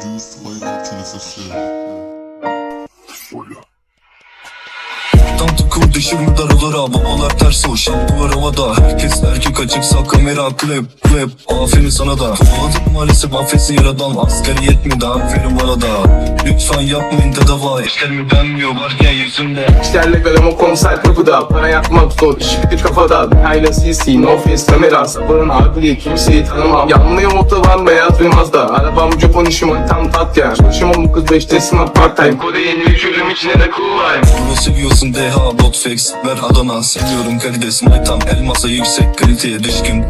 introduced later to this shit. Tantı kur dışımı darılır babalar ters o şampular havada Herkes erkek açıksa kamera klip klip Aferin sana da. Kovaladım maalesef affetsin yaradan Asgari yetmedi aferin bana da. Lütfen yapmayın tedavi İşlerimi beğenmiyor varken yüzümde? İşlerle kalem o konser kapıda Para yapmak zor. İş bitir kafada Hayla CC no face kamera. Sabırın harbi kimseyi tanımam. Yanmıyor otoban beyaz ve Mazda Arabam Japon işim tam tat ya Çalışım bu kız beşte sınav part time. Kodeyin bir külüm içine de? cool vibe Bunu seviyorsun DH botfix Ver Adana. Seviyorum karides Maytam elmasa yüksek kaliteye düşkün.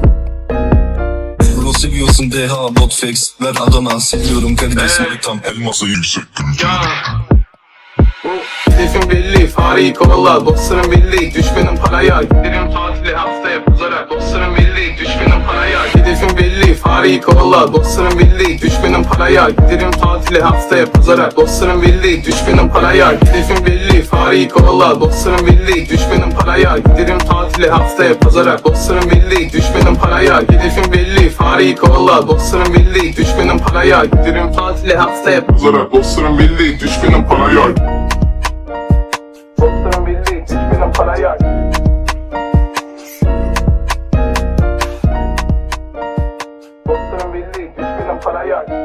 Bunu seviyorsun DH botfix Ver Adana. Seviyorum karides Maytam elmasa yüksek Ya. Hedefim belli, fareyi kovala. Dostlarım belli, düşmenin paraya. Giderim tatile haftaya pazara Dostlarım belli, düşmenin paraya. Hedefim belli, fareyi kovala. Dostlarım belli, düşmenin paraya Giderim tatile haftaya pazara. Dostlarım belli düşmenin paraya Hedefim belli fareyi kovala. Dostlarım belli düşmenin paraya Giderim tatile haftaya pazara. Dostlarım belli düşmenin paraya Hedefim belli fareyi kovala. Dostlarım belli düşmenin paraya Giderim tatile haftaya pazara. Dostlarım belli düşmenin paraya para allá.